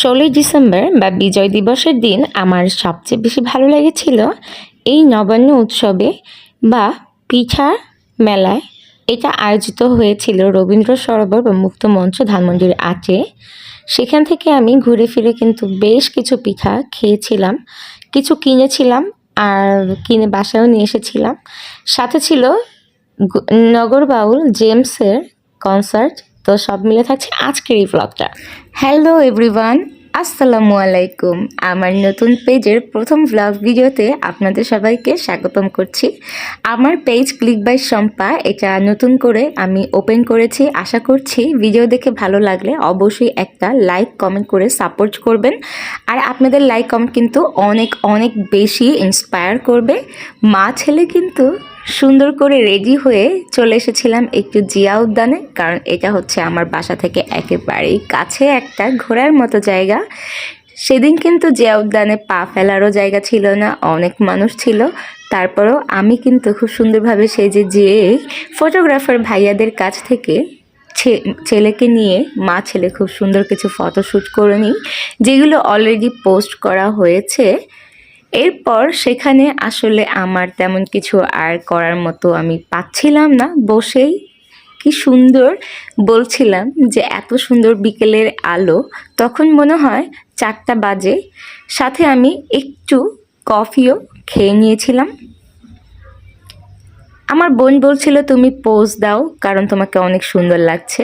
ষোলোই ডিসেম্বর বা বিজয় দিবসের দিন আমার সবচেয়ে বেশি ভালো লেগেছিল এই নবান্ন উৎসবে বা পিঠা মেলায়। এটা আয়োজিত হয়েছিল রবীন্দ্র সরোবর বা মুক্ত মঞ্চ ধানমন্ডির আটে সেখান থেকে আমি ঘুরে ফিরে কিন্তু বেশ কিছু পিঠা খেয়েছিলাম, কিছু কিনেছিলাম আর কিনে বাসায়ও নিয়ে এসেছিলাম। সাথে ছিল নগর বাউল জেমসের কনসার্ট তো সব মিলে থাকছে আজকের এই ব্লগটা হ্যালো এভরিওয়ান আসসালামু আলাইকুম। আমার নতুন পেজের প্রথম ব্লগ ভিডিওতে আপনাদের সবাইকে স্বাগতম করছি। আমার পেজ ক্লিক বাই শম্পা এটা নতুন করে আমি ওপেন করেছি। আশা করছি ভিডিও দেখে ভালো লাগলে অবশ্যই একটা লাইক কমেন্ট করে সাপোর্ট করবেন। আর আপনাদের লাইক কমেন্ট কিন্তু অনেক অনেক বেশি ইন্সপায়ার করবে। মা ছেলে কিন্তু সুন্দর করে রেডি হয়ে চলে এসেছিলাম একটু জিয়া উদ্যানে, কারণ এটা হচ্ছে আমার বাসা থেকে একেবারেই কাছে একটা ঘোরার মতো জায়গা। সেদিন কিন্তু জিয়া উদ্যানে পা ফেলারও জায়গা ছিল না, অনেক মানুষ ছিল। তারপরেও আমি কিন্তু খুব সুন্দরভাবে সেই যে যেয়ে ফটোগ্রাফার ভাইয়াদের কাছ থেকে ছেলেকে নিয়ে, মা ছেলে খুব সুন্দর কিছু ফটোশ্যুট করে নিই, যেগুলো অলরেডি পোস্ট করা হয়েছে। এরপর সেখানে আসলে আমার তেমন কিছু আর করার মতো আমি পাচ্ছিলাম না। বসেই কি সুন্দর বলছিলাম যে এত সুন্দর বিকেলের আলো, তখন মনে হয় চারটা বাজে। সাথে আমি একটু কফিও খেয়ে নিয়েছিলাম। আমার বোন বলছিল, তুমি পোজ দাও, কারণ তোমাকে অনেক সুন্দর লাগছে।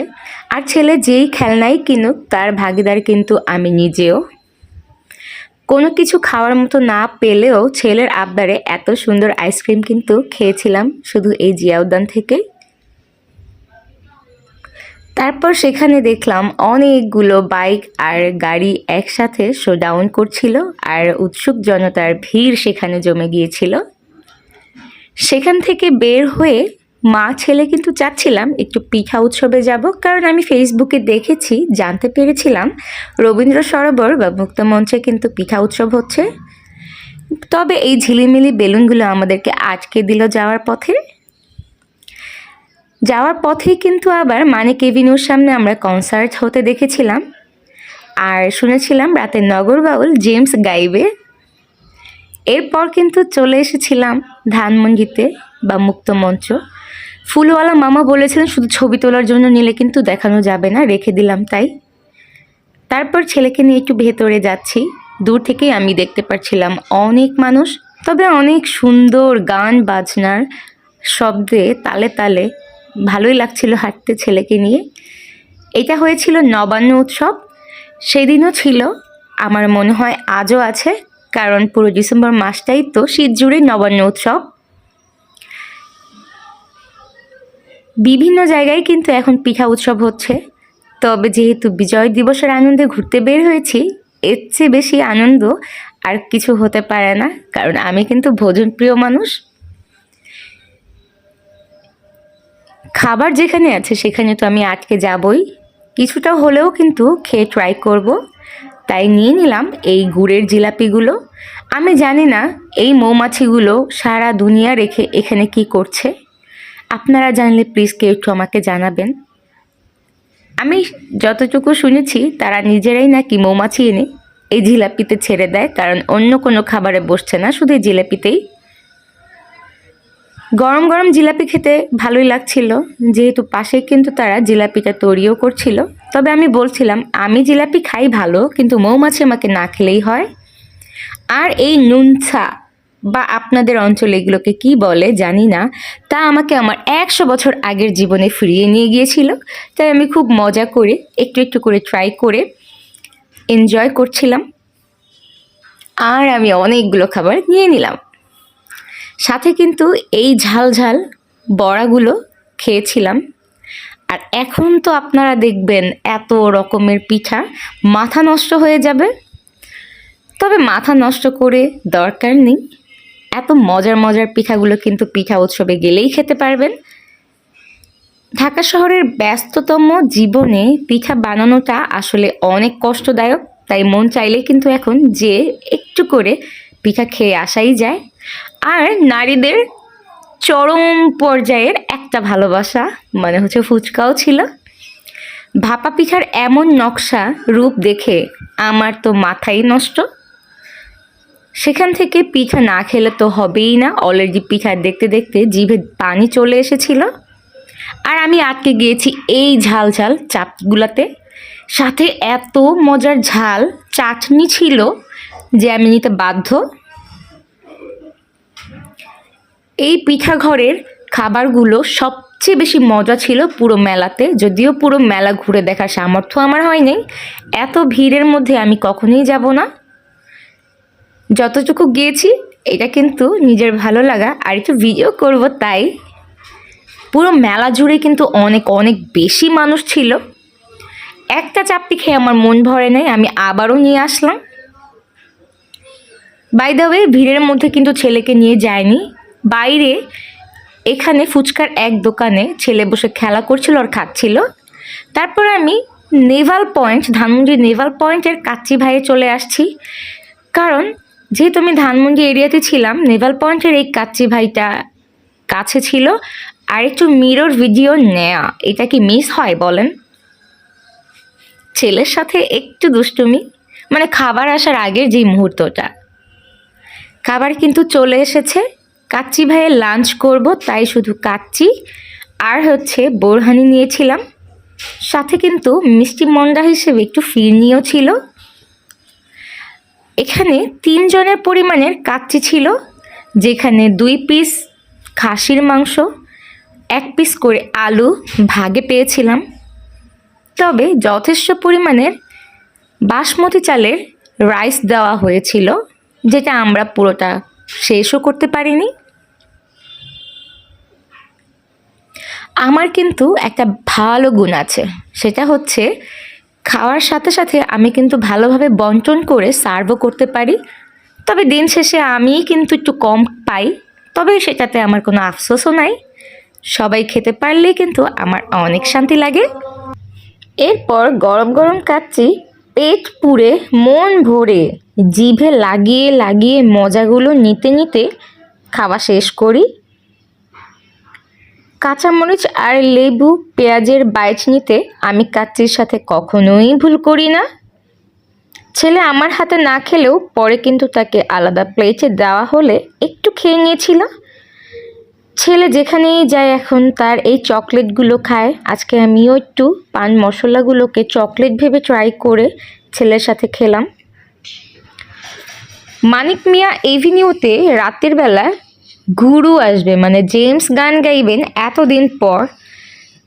আর ছেলে যেই খেলনাই কিনুক, তার ভাগিদার কিন্তু আমি নিজেও। কোনো কিছু খাওয়ার মতো না পেলেও ছেলের আবদারে এত সুন্দর আইসক্রিম কিন্তু খেয়েছিলাম শুধু এই জিয়া উদ্যান থেকেই তারপর সেখানে দেখলাম অনেকগুলো বাইক আর গাড়ি একসাথে শো ডাউন করছিল আর উৎসুক জনতার ভিড় সেখানে জমে গিয়েছিল। সেখান থেকে বের হয়ে মা ছেলে কিন্তু চাচ্ছিলাম একটু পিঠা উৎসবে যাব, কারণ আমি ফেসবুকে দেখেছি, জানতে পেরেছিলাম রবীন্দ্র সরোবর বা মুক্ত মঞ্চে কিন্তু পিঠা উৎসব হচ্ছে। তবে এই ঝিলিমিলি বেলুনগুলো আমাদেরকে আটকে দিল যাওয়ার পথে। যাওয়ার পথেই কিন্তু আবার মানিক এভিনিউর সামনে আমরা কনসার্ট হতে দেখেছিলাম। আর শুনেছিলাম রাতে নগর বাউল জেমস গাইবে। এরপর কিন্তু চলে এসেছিলাম ধানমন্ডিতে বা মুক্ত মঞ্চ। ফুলওয়ালা মামা বলেছিলেন, শুধু ছবি তোলার জন্য নিলে কিন্তু দেখানো যাবে না, রেখে দিলাম তাই। তারপর ছেলেকে নিয়ে একটু ভেতরে যাচ্ছি। দূর থেকেই আমি দেখতে পাচ্ছিলাম অনেক মানুষ, তবে অনেক সুন্দর গান, বাজনার শব্দে তালে তালে ভালোই লাগছিল হাঁটতে ছেলেকে নিয়ে। এটা হয়েছিল নবান্ন উৎসব। সেদিনও ছিল, আমার মনে হয় আজও আছে, কারণ পুরো ডিসেম্বর মাসটাই তো শীত জুড়ে নবান্ন উৎসব। বিভিন্ন জায়গায় কিন্তু এখন পিঠা উৎসব হচ্ছে। তবে যেহেতু বিজয় দিবসের আনন্দে ঘুরতে বের হয়েছি, এর চেয়ে বেশি আনন্দ আর কিছু হতে পারে না, কারণ আমি কিন্তু ভোজন প্রিয় মানুষ। খাবার যেখানে আছে, সেখানে তো আমি আটকে যাবই। কিছুটা হলেও কিন্তু খেয়ে ট্রাই করব। তাই নিয়ে নিলাম এই গুড়ের জিলাপিগুলো। আমি জানি না এই মৌমাছিগুলো সারা দুনিয়া রেখে এখানে কি করছে। আপনারা জানলে প্লিজ কেউ একটু আমাকে জানাবেন। আমি যতটুকু শুনেছি, তারা নিজেরাই নাকি মৌমাছি এনে এই জিলাপিতে ছেড়ে দেয়, কারণ অন্য কোনো খাবারে বসছে না, শুধু জিলাপিতেই। গরম গরম জিলাপি খেতে ভালোই লাগছিল, যেহেতু পাশে কিন্তু তারা জিলাপিটা তৈরিও করছিল। তবে আমি বলছিলাম, আমি জিলাপি খাই ভালো, কিন্তু মৌমাছি আমাকে না খেলেই হয়। আর এই নুনছা বা আপনাদের অঞ্চলে এগুলোকে কি বলে জানি না, তা আমাকে আমার একশো বছর আগের জীবনে ফিরিয়ে নিয়ে গিয়েছিল। তাই আমি খুব মজা করে, একটু একটু করে ট্রাই করে এনজয় করছিলাম। আর আমি অনেকগুলো খাবার নিয়ে নিলাম। সাথে কিন্তু এই ঝাল ঝাল বড়াগুলো খেয়েছিলাম। আর এখন তো আপনারা দেখবেন এত রকমের পিঠা মাথা নষ্ট হয়ে যাবে। তবে মাথা নষ্ট করে দরকার নেই। এত মজার মজার পিঠাগুলো কিন্তু পিঠা উৎসবে গেলেই খেতে পারবেন। ঢাকা শহরের ব্যস্ততম জীবনে পিঠা বানানোটা আসলে অনেক কষ্টদায়ক, তাই মন চাইলে কিন্তু এখন যে একটু করে পিঠা খেয়ে আসাই যায়। আর নারীদের চরম পর্যায়ের একটা ভালোবাসা মানে হচ্ছে ফুচকাও ছিল। ভাপা পিঠার এমন নকশা, রূপ দেখে আমার তো মাথাই নষ্ট। সেখান থেকে পিঠা না খেলে তো হবেই না। অলরেডি পিঠা দেখতে দেখতে জিভে পানি চলে এসেছিল। আর আমি আটকে গিয়েছি এই ঝাল ঝাল চাপগুলাতে। সাথে এত মজার ঝাল চাটনি ছিল যে আমি নিতে বাধ্য। এই পিঠা ঘরের খাবারগুলো সবচেয়ে বেশি মজা ছিল পুরো মেলাতে। যদিও পুরো মেলা ঘুরে দেখার সামর্থ্য আমার হয়নি। এত ভিড়ের মধ্যে আমি কখনোই যাব না। যতটুকু গিয়েছি, এটা কিন্তু নিজের ভালো লাগা। আর একটু ভিডিও করব তাই। পুরো মেলা জুড়ে কিন্তু অনেক অনেক বেশি মানুষ ছিল। একটা চাপটি খেয়ে আমার মন ভরে নেই, আমি আবারও নিয়ে আসলাম। বাই দ্য ওয়ে ভিড়ের মধ্যে কিন্তু ছেলেকে নিয়ে যায়নি। বাইরে এখানে ফুচকার এক দোকানে ছেলে বসে খেলা করছিল আর খাচ্ছিল। তারপর আমি নেভাল পয়েন্ট, ধানমন্ডি নেভাল পয়েন্টের কাচ্চি ভাইয়ে চলে আসছি। কারণ যেহেতু আমি ধানমন্ডি এরিয়াতে ছিলাম, নেভাল পয়েন্টের এই কাচ্চি ভাইটা কাছে ছিল, আর একটু মিরর ভিডিও নেয়া, এটা কি মিস হয় বলেন? ছেলের সাথে একটু দুষ্টুমি মানে খাবার আসার আগের যে মুহূর্তটা। খাবার কিন্তু চলে এসেছে, কাচ্চি ভাইয়ের লাঞ্চ করব, তাই শুধু কাচ্চি, আর হচ্ছে বোরহানি নিয়েছিলাম। সাথে কিন্তু মিষ্টি মন্ডা হিসেবে একটু ফিরনিও ছিল। এখানে তিনজনের পরিমাণের কাচ্চি ছিল, যেখানে দুই পিস খাসির মাংস, এক পিস করে আলু ভাগে পেয়েছিলাম। তবে যথেষ্ট পরিমাণের বাসমতি চালের রাইস দেওয়া হয়েছিল, যেটা আমরা পুরোটা শেষও করতে পারিনি। আমার কিন্তু একটা ভালো গুণ আছে, সেটা হচ্ছে খাওয়ার সাথে সাথে আমি কিন্তু ভালোভাবে বন্টন করে সার্ভও করতে পারি। তবে দিন শেষে আমিই কিন্তু একটু কম পাই। তবে সেটাতে আমার কোনো আফসোসও নাই। সবাই খেতে পারলে কিন্তু আমার অনেক শান্তি লাগে। এরপর গরম গরম কাচ্চি পেট পুড়ে, মন ভরে, জিভে লাগিয়ে লাগিয়ে মজাগুলো নিতে নিতে খাওয়া শেষ করি। কাঁচামরিচ আর লেবু পেঁয়াজের বাইচ নিতে আমি কাচ্চির সাথে কখনোই ভুল করি না। ছেলে আমার হাতে না খেলেও পরে কিন্তু তাকে আলাদা প্লেটে দেওয়া হলে একটু খেয়ে নিয়েছিল। ছেলে যেখানেই যায় এখন তার এই চকলেটগুলো খায়। আজকে আমিও একটু পান মশলাগুলোকে চকলেট ভেবে ট্রাই করে ছেলের সাথে খেলাম। মানিক মিয়া এভিনিউতে রাতের বেলা গুরু আসবে মানে জেমস গান গাইবেন এতদিন পর।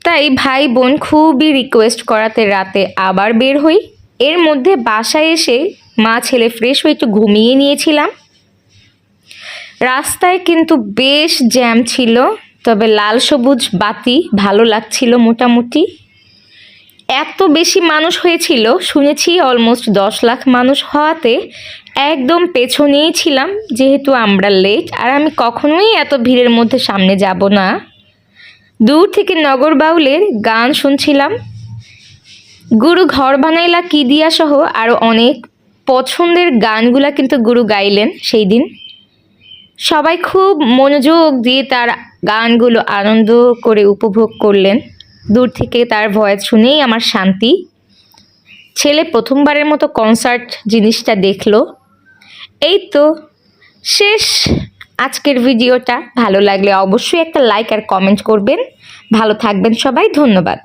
তাই ভাই বোন খুবই রিকোয়েস্ট করাতে রাতে আবার বের হই। এর মধ্যে বাসায় এসে মা ছেলে ফ্রেশ হয়ে একটু ঘুমিয়ে নিয়েছিলাম। রাস্তায় কিন্তু বেশ জ্যাম ছিল, তবে লাল সবুজ বাতি ভালো লাগছিল মোটামুটি। এত বেশি মানুষ হয়েছিল, শুনেছি অলমোস্ট দশ লাখ মানুষ হওয়াতে একদম পেছনেই ছিলাম, যেহেতু আমরা লেট আর আমি কখনোই এত ভিড়ের মধ্যে সামনে যাব না। দূর থেকে নগর বাউলের গান শুনছিলাম। গুরু ঘর বানাইলা কি দিয়া সহ আরও অনেক পছন্দের গানগুলা কিন্তু গুরু গাইলেন সেই দিন। সবাই খুব মনোযোগ দিয়ে তার গানগুলো আনন্দ করে উপভোগ করলেন। দূর থেকে তার ভয়েস শুনেই আমার শান্তি। ছেলে প্রথমবারের মতো কনসার্ট জিনিসটা দেখল। এই তো, শেষ। আজকের ভিডিওটা ভালো লাগলে অবশ্যই একটা লাইক আর কমেন্ট করবেন। ভালো থাকবেন সবাই, ধন্যবাদ।